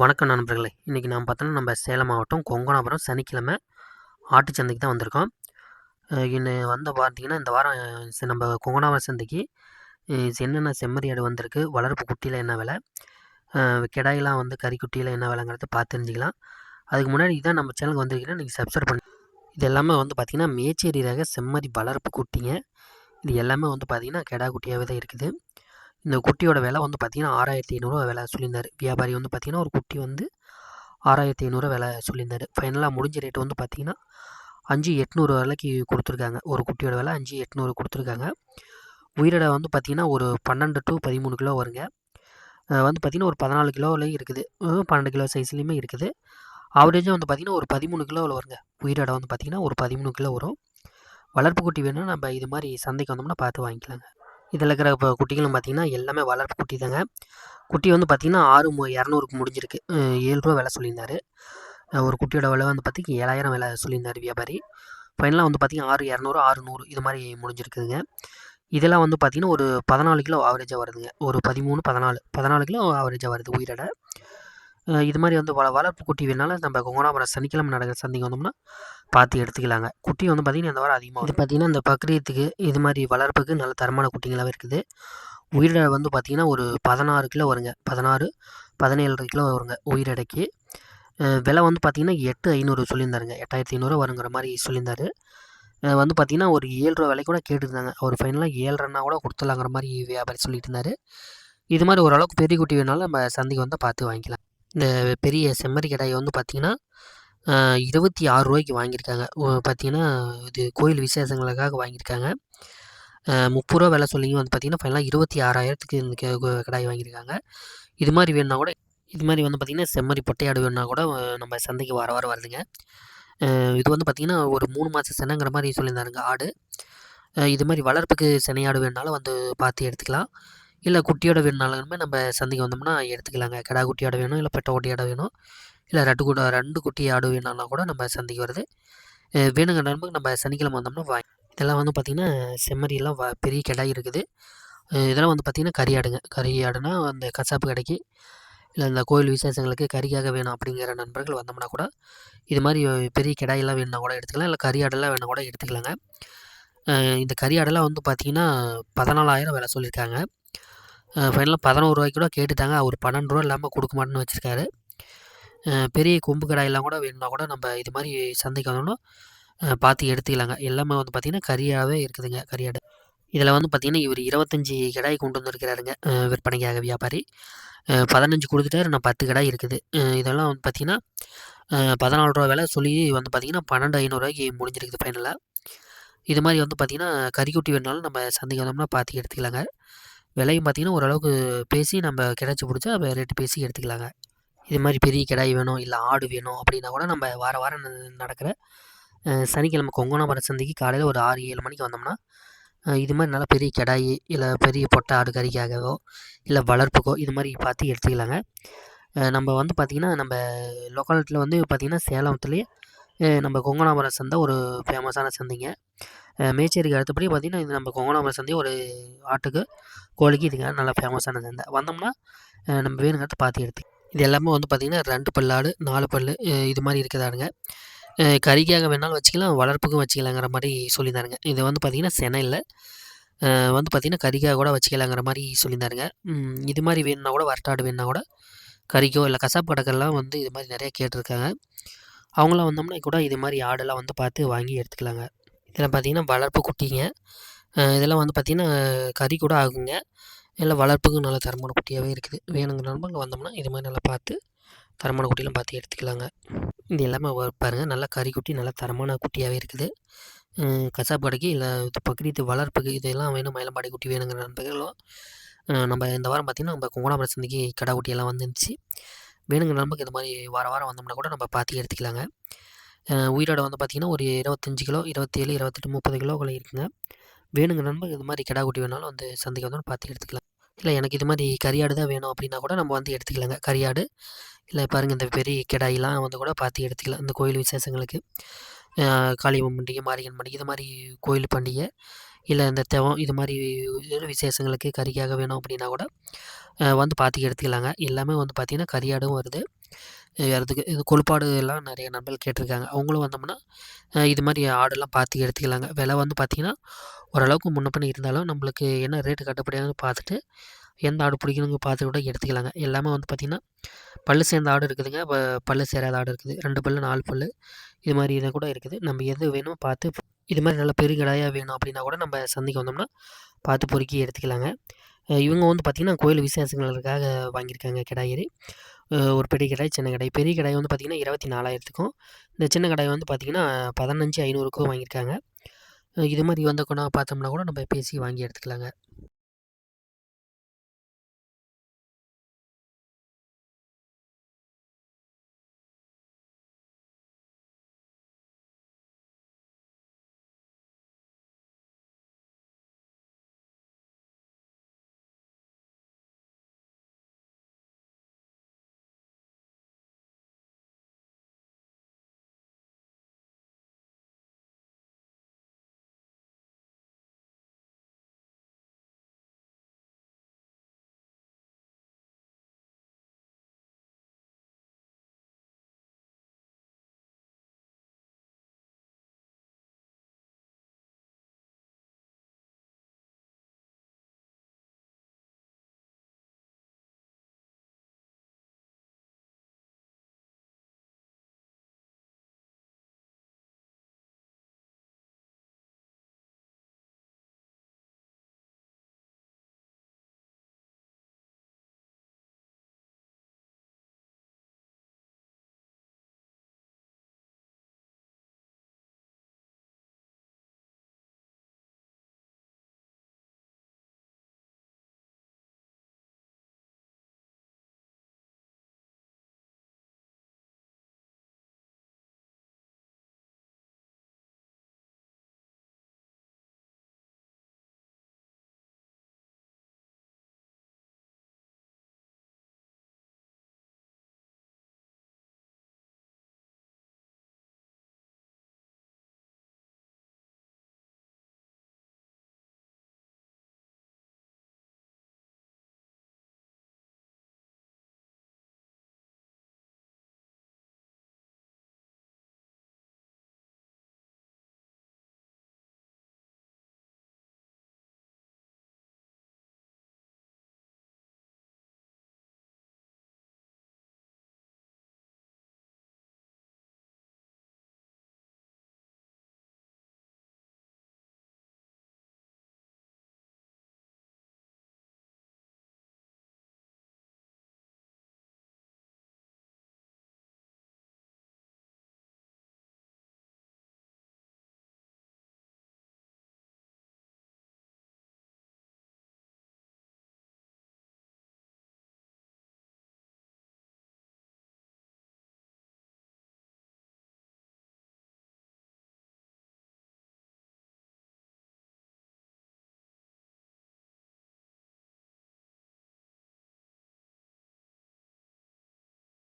வணக்கம் நண்பர்களே. இன்றைக்கி நாம் பார்த்தோன்னா நம்ம சேலம் மாவட்டம் கொங்கனாபுரம் சனிக்கிழமை ஆட்டு சந்தைக்கு தான் வந்திருக்கோம். இன்னும் வந்து பார்த்தீங்கன்னா இந்த வாரம் நம்ம கொங்கனாபுரம் சந்தைக்கு என்னென்ன செம்மறி ஆடு வந்திருக்கு வளர்ப்பு குட்டியில் என்ன விலை கிடாயெலாம் கிடாயெல்லாம் வந்து கறிக்குட்டியில் என்ன விலைங்கிறத பார்த்து தெரிஞ்சுக்கலாம். அதுக்கு முன்னாடி இதான் நம்ம சேனலுக்கு வந்திருக்கீங்கன்னா நீங்கள் சப்ஸ்கிரைப் பண்ணி இது எல்லாமே வந்து பார்த்திங்கன்னா மேச்சேரி ரக செம்மறி வளர்ப்பு குட்டிங்க. இது எல்லாமே வந்து பார்த்திங்கன்னா கிடா குட்டியாகவே தான் இருக்குது. இந்த குட்டியோட விலை வந்து பார்த்திங்கன்னா ஆறாயிரத்தி ஐநூறுரூவா விலை சொல்லியிருந்தார். வியாபாரி வந்து பார்த்திங்கன்னா ஒரு குட்டி வந்து ஆறாயிரத்தி ஐநூறுரூவா விலை சொல்லியிருந்தார். ஃபைனலாக முடிஞ்ச ரேட் வந்து பார்த்திங்கன்னா அஞ்சு எட்நூறு விலைக்கு கொடுத்துருக்காங்க. ஒரு குட்டியோட விலை அஞ்சு எட்நூறு கொடுத்துருக்காங்க. உயிரிடை வந்து பார்த்திங்கன்னா ஒரு பன்னெண்டு டு பதிமூணு கிலோ வருங்க. வந்து பார்த்திங்கன்னா ஒரு பதினாலு கிலோவிலையும் இருக்குது. பன்னெண்டு கிலோ சைஸ்லேயுமே இருக்குது. ஆவரேஜாக வந்து பார்த்திங்கன்னா ஒரு பதிமூணு கிலோவில் வருங்க. உயிரிடை வந்து பார்த்திங்கன்னா ஒரு பதிமூணு கிலோ வரும். வளர்ப்பு குட்டி வேணும்னா நம்ம இது மாதிரி சந்தைக்கு வந்தோம்னா பார்த்து வாங்கிக்கலாங்க. இதில் இருக்கிற இப்போ குட்டிகளும் பார்த்திங்கன்னா எல்லாமே வளர்ப்பு குட்டி தாங்க. குட்டி வந்து பார்த்திங்கன்னா ஆறு மு இரநூறுக்கு முடிஞ்சிருக்கு. ஏழு ரூபா விலை சொல்லியிருந்தாரு. ஒரு குட்டியோட விலை வந்து பார்த்திங்கன்னா ஏழாயிரம் விலை சொல்லியிருந்தார் வியாபாரி. ஃபைனலாக வந்து பார்த்திங்கன்னா ஆறு இரநூறு ஆறு நூறு இது மாதிரி முடிஞ்சிருக்குதுங்க. இதெல்லாம் வந்து பார்த்திங்கன்னா ஒரு பதினாலு கிலோ ஆவரேஜாக வருதுங்க. ஒரு பதிமூணு பதினாலு பதினாலு கிலோ ஆவரேஜாக வருது உயிரோட. இது மாதிரி வந்து வள வளர்ப்பு குட்டி வேணாலும் நம்ம கொங்கனாபுரம் சனிக்கிழமை நடக்கிற சந்தைக்கு வந்தோம்னா பார்த்து எடுத்துக்கலாங்க. குட்டி வந்து பார்த்திங்கன்னா இந்த வாரம் அதிகமாக இது பார்த்திங்கன்னா இந்த பக்ரீத்துக்கு இது மாதிரி வளர்ப்புக்கு நல்ல தரமான குட்டிங்களாகவே இருக்குது. உயிரிடை வந்து பார்த்திங்கன்னா ஒரு பதினாறு கிலோ வருங்க. பதினாறு பதினேழு கிலோ வருங்க உயிரிடைக்கு. விலை வந்து பார்த்திங்கன்னா எட்டு ஐநூறு சொல்லியிருந்தாருங்க. எட்டாயிரத்தி ஐநூறுரூவா வருங்கிற மாதிரி சொல்லியிருந்தாரு. வந்து பார்த்திங்கன்னா ஒரு ஏழு ரூபா விலை கூட கேட்டுருந்தாங்க. அவர் ஃபைனலாக ஏழ்ரைன்னா கூட கொடுத்துலாங்கிற மாதிரி வியாபாரி சொல்லிட்டு இருந்தார். இது மாதிரி ஓரளவுக்கு பெரிய குட்டி வேணாலும் நம்ம சந்தைக்கு வந்தால் பார்த்து வாங்கிக்கலாம். இந்த பெரிய செம்மறி கடாயை வந்து பார்த்திங்கன்னா இருபத்தி ஆறு ரூபாய்க்கு வாங்கியிருக்காங்க. பார்த்திங்கன்னா பார்த்தீங்கன்னா இது கோயில் விசேஷங்களுக்காக வாங்கியிருக்காங்க. முப்பது ரூபா விலை சொல்லிங்க வந்து பார்த்தீங்கன்னா ஃபைனலாக இருபத்தி ஆறாயிரத்துக்கு இந்த கடாய் வாங்கியிருக்காங்க. இது மாதிரி வேணுன்னா கூட இது மாதிரி வந்து பார்த்திங்கன்னா செம்மறி பொட்டையாடு வேணுன்னா கூட நம்ம சந்தைக்கு வார வாரம் வருதுங்க. இது வந்து பார்த்திங்கன்னா ஒரு மூணு மாதம் சென்னைங்கிற மாதிரி சொல்லியிருந்தாருங்க ஆடு. இது மாதிரி வளர்ப்புக்கு செனையாடு வேணுனாலும் வந்து பார்த்து எடுத்துக்கலாம். இல்லை குட்டியோட வேணுனாலுமே நம்ம சந்தைக்கு வந்தோம்னா எடுத்துக்கலாங்க. கிடா குட்டியோட வேணும் இல்லை பெட்ட குட்டியோட வேணும் இல்லை ரெண்டு கூட ரெண்டு குட்டி ஆடு வேணாலும் கூட நம்ம சந்தைக்கு வருது. வேணுங்கிற வேணுங்க நண்பர்கள் நம்ம சனிக்கிழமை வந்தோம்னா வாங்கி இதெல்லாம் வந்து பார்த்திங்கன்னா செம்மறியெல்லாம் வ பெரிய கிடாய் இருக்குது. இதெல்லாம் வந்து பார்த்திங்கன்னா கறி ஆடுங்க. கறி ஆடுனா அந்த கசாப்பு கடைக்கு இல்லை இந்த கோயில் விசேஷங்களுக்கு கறிக்காக வேணும் அப்படிங்கிற நண்பர்கள் வந்தோம்னா கூட இது மாதிரி பெரிய கிடாயெல்லாம் வேணும்னா கூட எடுத்துக்கலாம். இல்லை கறி ஆடெல்லாம் வேணும் கூட எடுத்துக்கலாங்க. இந்த கறி ஆடெல்லாம் வந்து பார்த்திங்கன்னா பதினாலாயிரம் விலை சொல்லியிருக்காங்க. ஃபைனலாக பதினோரு ரூபாய்க்கு கூட கேட்டுட்டாங்க. அவர் பன்னெண்டு ரூபா இல்லாமல் கொடுக்க மாட்டேன்னு வச்சுருக்காரு. பெரிய கொம்பு கடாயெல்லாம் கூட வேணும்னா கூட நம்ம இது மாதிரி சந்தைக்கு வந்தோம்னா பார்த்து எடுத்துக்கலாங்க. எல்லாமே வந்து பார்த்திங்கன்னா கறியாகவே இருக்குதுங்க கறியாடு. இதில் வந்து பார்த்திங்கன்னா இவர் இருபத்தஞ்சி கடாய் கொண்டு வந்திருக்கிறாருங்க விற்பனைக்காக வியாபாரி. பதினஞ்சு கொடுத்துட்டாரு நான் பத்து கிடாய் இருக்குது. இதெல்லாம் வந்து பார்த்திங்கன்னா பதினாலு ரூபா விலை சொல்லி வந்து பார்த்திங்கன்னா பன்னெண்டு ஐநூறுரூவாய்க்கு முடிஞ்சிருக்குது ஃபைனலாக இது மாதிரி வந்து பார்த்திங்கன்னா கறிக்குட்டி வேணாலும் நம்ம சந்தைக்கு வந்தோம்னா பார்த்து எடுத்துக்கலாங்க. விலையும் பார்த்திங்கன்னா ஓரளவுக்கு பேசி நம்ம கிடச்சி பிடிச்சா ரேட்டு பேசி எடுத்துக்கலாங்க. இது மாதிரி பெரிய கிடாய் வேணும் இல்லை ஆடு வேணும் அப்படின்னா கூட நம்ம வார வாரம் நடக்கிற சனிக்கிழமை கொங்கனாபுரம் சந்தைக்கு காலையில் ஒரு ஆறு ஏழு மணிக்கு வந்தோம்னா இது மாதிரி நல்லா பெரிய கிடாய் இல்லை பெரிய பொட்டை ஆடு கறிக்காகவோ இல்லை வளர்ப்புக்கோ இது மாதிரி பார்த்து எடுத்துக்கலாங்க. நம்ம வந்து பார்த்திங்கன்னா நம்ம லொக்காலிட்டியில் வந்து பார்த்திங்கன்னா சேலத்துலேயே நம்ம கொங்கனாபுரம் சந்தை ஒரு ஃபேமஸான சந்தைங்க. மேச்சேரிக்கு அடுத்தபடி பார்த்திங்கன்னா இது நம்ம கொங்கனாபுரம் சந்தை ஒரு ஆட்டுக்கு கோழிக்கு இதுங்க நல்லா ஃபேமஸான சந்தை. வந்தோம்னா நம்ம வேணுங்கிறத பார்த்து எடுத்து இது எல்லாமே வந்து பார்த்திங்கன்னா ரெண்டு பல்லாடு நாலு பல் இது மாதிரி இருக்குதானுங்க கறிக்காக வேணாலும் வச்சுக்கலாம் வளர்ப்புக்கும் வச்சுக்கலாங்கிற மாதிரி சொல்லியிருந்தாருங்க. இது வந்து பார்த்திங்கன்னா செனை இல்லை. வந்து பார்த்திங்கன்னா கறிக்காக கூட வச்சுக்கலாங்கிற மாதிரி சொல்லியிருந்தாருங்க. இது மாதிரி வேணும்னா கூட வரட்டாடு வேணுன்னா கூட கறிக்கோ இல்லை கசாப்பு கடைக்கெல்லாம் வந்து இது மாதிரி நிறையா கேட்டிருக்காங்க. அவங்களாம் வந்தோம்னா கூட இது மாதிரி ஆடெல்லாம் வந்து பார்த்து வாங்கி எடுத்துக்கலாங்க. இதில் பார்த்திங்கன்னா வளர்ப்பு குட்டிங்க. இதெல்லாம் வந்து பார்த்திங்கன்னா கறி கூட ஆகுங்க. இல்லை வளர்ப்புக்கும் நல்ல தரமான குட்டியாகவே இருக்குது. வேணுங்கிற நண்பர்கள் வந்தோம்னா இது மாதிரி நல்லா பார்த்து தரமான குட்டிலாம் பார்த்து எடுத்துக்கலாங்க. இது எல்லாமே பாருங்கள் நல்லா கறி குட்டி நல்லா தரமான குட்டியாகவே இருக்குது. அஹ் கசாப்பு கடைக்கு இல்லை இது பக்ரீத்து வளர்ப்புக்கு இதெல்லாம் வேணும். மயிலம்பாடி குட்டி வேணுங்கிற நண்பர்களும் நம்ம இந்த வாரம் பார்த்திங்கன்னா நம்ம கொங்கனாபுரம் சந்தைக்கு கடா குட்டியெல்லாம் வந்துருந்துச்சு. வேணுங்க நமக்கு இது மாதிரி வார வாரம் வந்தோம்னா கூட நம்ம பார்த்து எடுத்துக்கலாங்க உயிரோட வந்து பார்த்திங்கன்னா ஒரு இருபத்தஞ்சி கிலோ இருபத்தேழு இருபத்தெட்டு முப்பது கிலோக்குள்ள இருக்குங்க. வேணுங்க நண்பர் இது மாதிரி கிடா குட்டி வேணாலும் வந்து சந்தைக்கு வந்தோம் பார்த்து எடுத்துக்கலாம். இல்லை எனக்கு இது மாதிரி கரியாடு தான் வேணும் அப்படின்னா கூட நம்ம வந்து எடுத்துக்கலாங்க. கரியாடு இல்லை பாருங்கள் இந்த பெரிய கிடாயெல்லாம் வந்து கூட பார்த்து எடுத்துக்கலாம். இந்த கோயில் விசேஷங்களுக்கு காளியம்மன் பண்டிகை மாரியம்மன் பண்டிகை இது மாதிரி கோயில் பண்டிகை இல்லை இந்த தெவம் இது மாதிரி விசேஷங்களுக்கு கறிக்காக வேணும் அப்படின்னா கூட வந்து பார்த்து எடுத்துக்கலாங்க. எல்லாமே வந்து பார்த்திங்கன்னா கறியாடும் வருது. அதுக்கு இது கொழுப்பாடு எல்லாம் நிறைய நண்பர்கள் கேட்டிருக்காங்க. அவங்களும் வந்தோம்னா இது மாதிரி ஆடெல்லாம் பார்த்து எடுத்துக்கலாங்க. விலை வந்து பார்த்திங்கன்னா ஓரளவுக்கு முன்னப்பின் இருந்தாலும் நம்மளுக்கு என்ன ரேட்டு கட்டுப்படியாகுதுன்னு பார்த்துட்டு எந்த ஆடு பிடிக்கணுங்க பார்த்து கூட எடுத்துக்கலாங்க. எல்லாமே வந்து பார்த்திங்கன்னா பல்லு சேர்ந்த ஆடு இருக்குதுங்க. ப பல்லு சேராத ஆடு இருக்குது. ரெண்டு பல்லு நாலு பல்லு இது மாதிரி இதை கூட இருக்குது. நம்ம எது வேணுமோ பார்த்து இது மாதிரி நல்ல பெருங்கடாயாக வேணும் அப்படின்னா கூட நம்ம சந்தைக்கு வந்தோம்னா பார்த்து பொறுக்கி எடுத்துக்கலாங்க. இவங்க வந்து பார்த்திங்கன்னா கோயில் விசேஷங்களுக்காக வாங்கியிருக்காங்க கிடாயரி. ஒரு பெரிய கடாய் சின்ன கடாய் பெரிய கடாய் வந்து பார்த்திங்கன்னா இருபத்தி நாலாயிரத்துக்கும் இந்த சின்ன கடாய் வந்து பார்த்திங்கன்னா பதினஞ்சு ஐநூறுக்கும் வாங்கியிருக்காங்க. இது மாதிரி வந்த கொண்டா பார்த்தோம்னா கூட நம்ம பேசி வாங்கி எடுத்துக்கலாங்க.